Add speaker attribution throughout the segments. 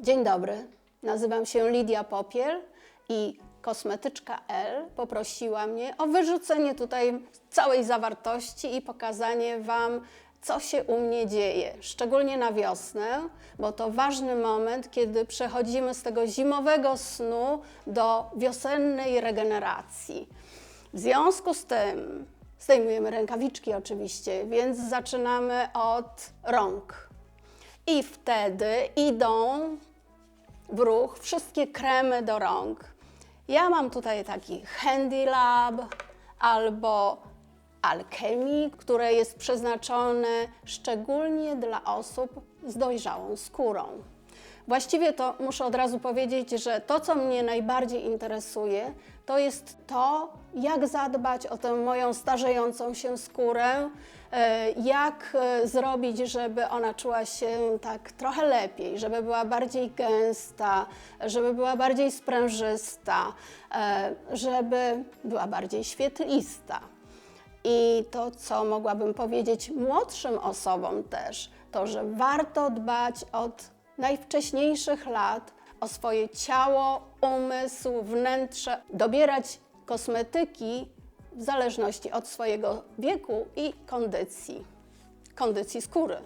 Speaker 1: Dzień dobry, nazywam się Lidia Popiel i kosmetyczka L poprosiła mnie o wyrzucenie tutaj całej zawartości i pokazanie Wam, co się u mnie dzieje, szczególnie na wiosnę, bo to ważny moment, kiedy przechodzimy z tego zimowego snu do wiosennej regeneracji. W związku z tym zdejmujemy rękawiczki oczywiście, więc zaczynamy od rąk. I wtedy idą w ruch wszystkie kremy do rąk. Ja mam tutaj taki Handy Lab albo Alchemy, które jest przeznaczone szczególnie dla osób z dojrzałą skórą. Właściwie to muszę od razu powiedzieć, że to, co mnie najbardziej interesuje, to jest to, jak zadbać o tę moją starzejącą się skórę, e, jak e, zrobić, żeby ona czuła się tak trochę lepiej, żeby była bardziej gęsta, żeby była bardziej sprężysta, e, żeby była bardziej świetlista. I to, co mogłabym powiedzieć młodszym osobom też, to, że warto dbać od najwcześniejszych lat o swoje ciało, umysł, wnętrze, dobierać kosmetyki w zależności od swojego wieku i kondycji, kondycji skóry.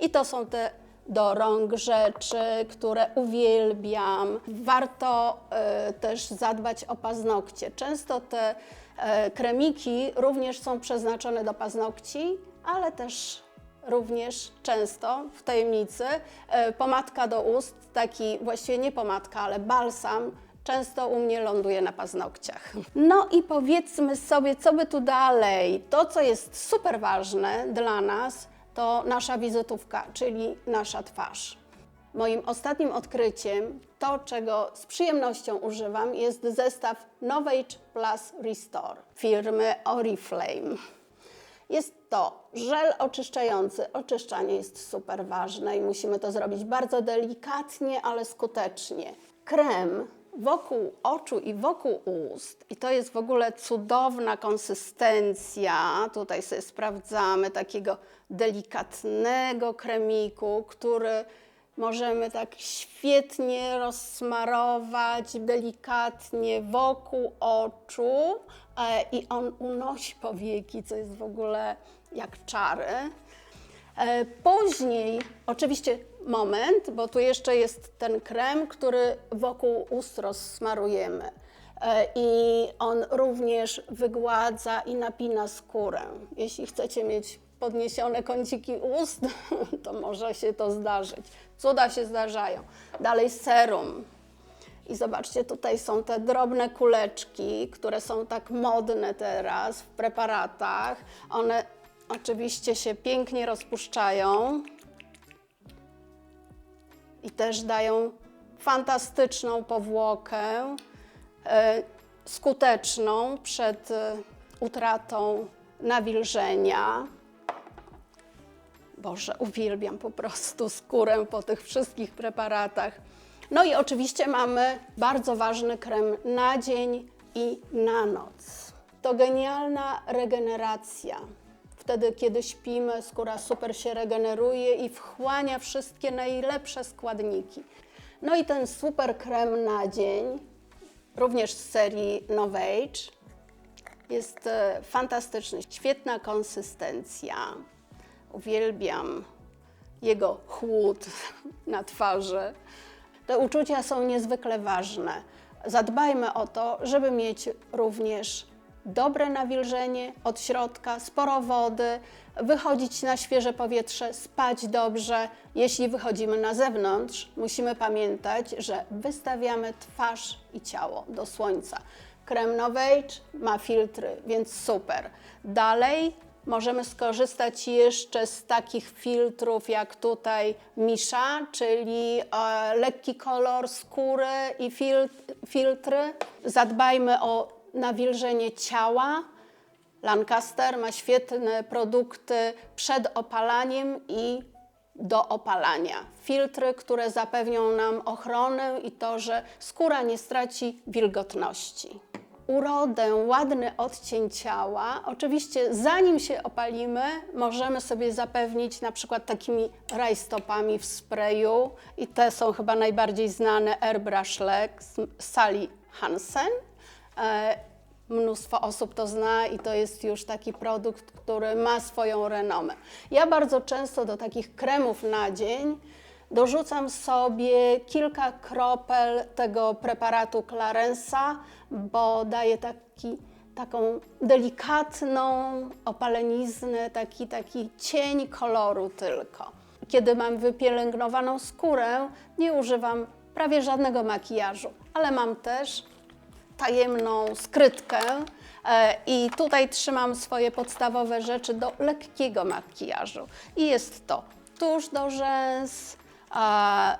Speaker 1: I to są te do rąk rzeczy, które uwielbiam. Warto e, też zadbać o paznokcie. Często te e, kremiki również są przeznaczone do paznokci, ale też również często w tajemnicy e, pomadka do ust, taki właściwie nie pomadka, ale balsam, często u mnie ląduje na paznokciach. No i powiedzmy sobie, co by tu dalej. To, co jest super ważne dla nas, to nasza wizytówka, czyli nasza twarz. Moim ostatnim odkryciem, to czego z przyjemnością używam, jest zestaw Novage Plus Restore firmy Oriflame. Jest to żel oczyszczający. Oczyszczanie jest super ważne i musimy to zrobić bardzo delikatnie, ale skutecznie. Krem wokół oczu i wokół ust, i to jest w ogóle cudowna konsystencja. Tutaj sobie sprawdzamy takiego delikatnego kremiku, który możemy tak świetnie rozsmarować delikatnie wokół oczu e, i on unosi powieki, co jest w ogóle jak czary. E, Później, oczywiście moment, bo tu jeszcze jest ten krem, który wokół ust rozsmarujemy. E, I on również wygładza i napina skórę. Jeśli chcecie mieć podniesione kąciki ust, to może się to zdarzyć. Cuda się zdarzają. Dalej serum. I zobaczcie, tutaj są te drobne kuleczki, które są tak modne teraz w preparatach. One oczywiście się pięknie rozpuszczają i też dają fantastyczną powłokę, e, skuteczną przed e, utratą nawilżenia. Boże, uwielbiam po prostu skórę po tych wszystkich preparatach. No i oczywiście mamy bardzo ważny krem na dzień i na noc. To genialna regeneracja. Wtedy, kiedy śpimy, skóra super się regeneruje i wchłania wszystkie najlepsze składniki. No i ten super krem na dzień, również z serii Novage, jest e, fantastyczny, świetna konsystencja. Uwielbiam jego chłód na twarzy. Te uczucia są niezwykle ważne. Zadbajmy o to, żeby mieć również dobre nawilżenie od środka, sporo wody, wychodzić na świeże powietrze, spać dobrze. Jeśli wychodzimy na zewnątrz, musimy pamiętać, że wystawiamy twarz i ciało do słońca. Krem Novage ma filtry, więc super. Dalej możemy skorzystać jeszcze z takich filtrów jak tutaj Misza, czyli e, lekki kolor skóry i fil, filtry. Zadbajmy o nawilżenie ciała. Lancaster ma świetne produkty przed opalaniem i do opalania. Filtry, które zapewnią nam ochronę i to, że skóra nie straci wilgotności. Urodę, ładny odcień ciała. Oczywiście zanim się opalimy, możemy sobie zapewnić na przykład takimi rajstopami w sprayu i te są chyba najbardziej znane Airbrush Leg z Hansen. E, Mnóstwo osób to zna i to jest już taki produkt, który ma swoją renomę. Ja bardzo często do takich kremów na dzień dorzucam sobie kilka kropel tego preparatu Clarensa, bo daje taki, taką delikatną opaleniznę, taki, taki cień koloru tylko. Kiedy mam wypielęgnowaną skórę, nie używam prawie żadnego makijażu, ale mam też tajemną skrytkę e, i tutaj trzymam swoje podstawowe rzeczy do lekkiego makijażu. I jest to tusz do rzęs, a,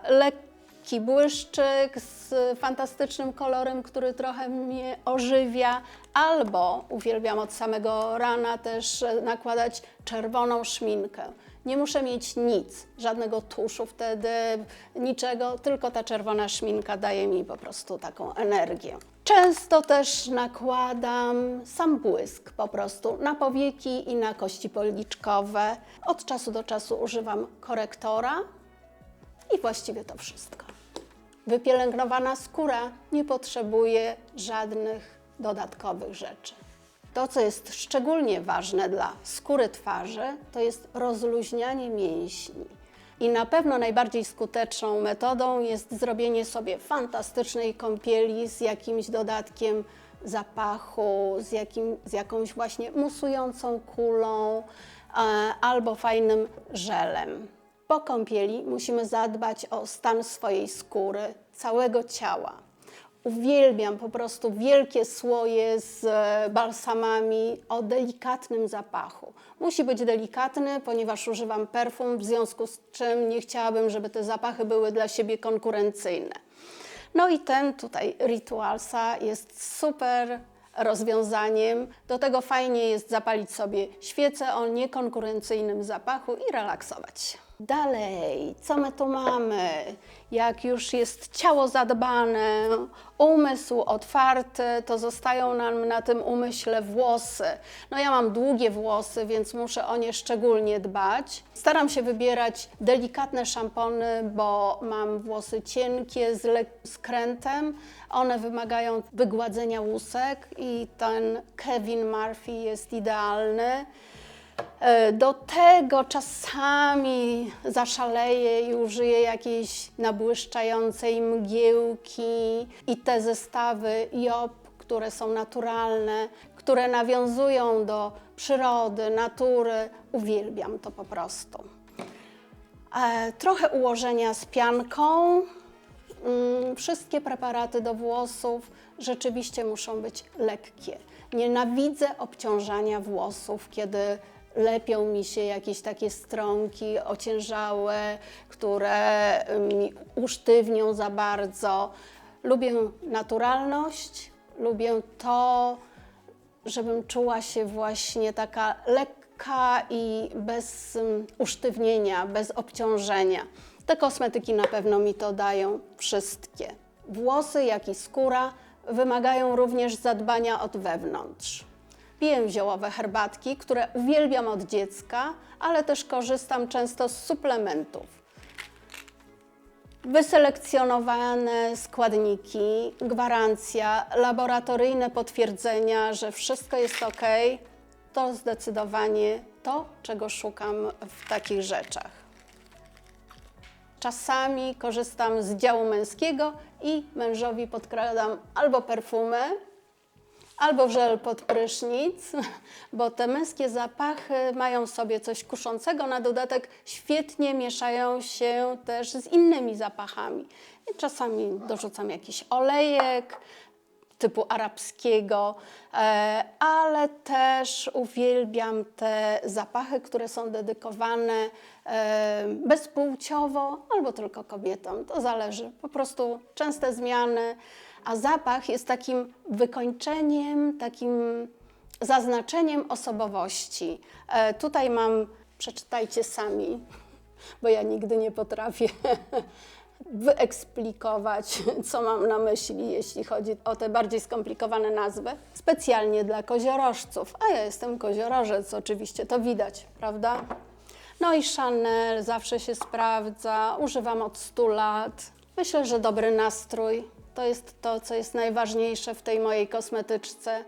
Speaker 1: lekki błyszczyk z fantastycznym kolorem, który trochę mnie ożywia, albo uwielbiam od samego rana też nakładać czerwoną szminkę. Nie muszę mieć nic, żadnego tuszu wtedy, niczego, tylko ta czerwona szminka daje mi po prostu taką energię. Często też nakładam sam błysk po prostu na powieki i na kości policzkowe. Od czasu do czasu używam korektora i właściwie to wszystko. Wypielęgnowana skóra nie potrzebuje żadnych dodatkowych rzeczy. To, co jest szczególnie ważne dla skóry twarzy, to jest rozluźnianie mięśni. I na pewno najbardziej skuteczną metodą jest zrobienie sobie fantastycznej kąpieli z jakimś dodatkiem zapachu, z, jakim, z jakąś właśnie musującą kulą e, albo fajnym żelem. Po kąpieli musimy zadbać o stan swojej skóry, całego ciała. Uwielbiam po prostu wielkie słoje z e, balsamami o delikatnym zapachu. Musi być delikatny, ponieważ używam perfum, w związku z czym nie chciałabym, żeby te zapachy były dla siebie konkurencyjne. No i ten tutaj Ritualsa jest super rozwiązaniem. Do tego fajnie jest zapalić sobie świecę o niekonkurencyjnym zapachu i relaksować się. Dalej, co my tu mamy? Jak już jest ciało zadbane, umysł otwarty, to zostają nam na tym umyśle włosy. No ja mam długie włosy, więc muszę o nie szczególnie dbać. Staram się wybierać delikatne szampony, bo mam włosy cienkie z skrętem. One wymagają wygładzenia łusek i ten Kevin Murphy jest idealny. E, do tego czasami zaszaleję i użyję jakiejś nabłyszczającej mgiełki i te zestawy Job, które są naturalne, które nawiązują do przyrody, natury. Uwielbiam to po prostu. E, trochę ułożenia z pianką. Mm, wszystkie preparaty do włosów rzeczywiście muszą być lekkie. Nienawidzę obciążania włosów, kiedy lepią mi się jakieś takie stronki ociężałe, które mi usztywnią za bardzo. Lubię naturalność, lubię to, żebym czuła się właśnie taka lekka i bez usztywnienia, bez obciążenia. Te kosmetyki na pewno mi to dają wszystkie. Włosy, jak i skóra wymagają również zadbania od wewnątrz. Piję ziołowe herbatki, które uwielbiam od dziecka, ale też korzystam często z suplementów. Wyselekcjonowane składniki, gwarancja, laboratoryjne potwierdzenia, że wszystko jest ok, to zdecydowanie to, czego szukam w takich rzeczach. Czasami korzystam z działu męskiego i mężowi podkradam albo perfumę, albo żel pod prysznic, bo te męskie zapachy mają sobie coś kuszącego. Na dodatek świetnie mieszają się też z innymi zapachami. I czasami dorzucam jakiś olejek typu arabskiego, e, ale też uwielbiam te zapachy, które są dedykowane e, bezpłciowo albo tylko kobietom. To zależy. Po prostu częste zmiany a zapach jest takim wykończeniem, takim zaznaczeniem osobowości. E, tutaj mam, przeczytajcie sami, bo ja nigdy nie potrafię wyeksplikować, co mam na myśli, jeśli chodzi o te bardziej skomplikowane nazwy, specjalnie dla koziorożców. A ja jestem koziorożec, oczywiście to widać, prawda? No i Chanel zawsze się sprawdza, używam od 100 lat. Myślę, że dobry nastrój to jest to, co jest najważniejsze w tej mojej kosmetyczce.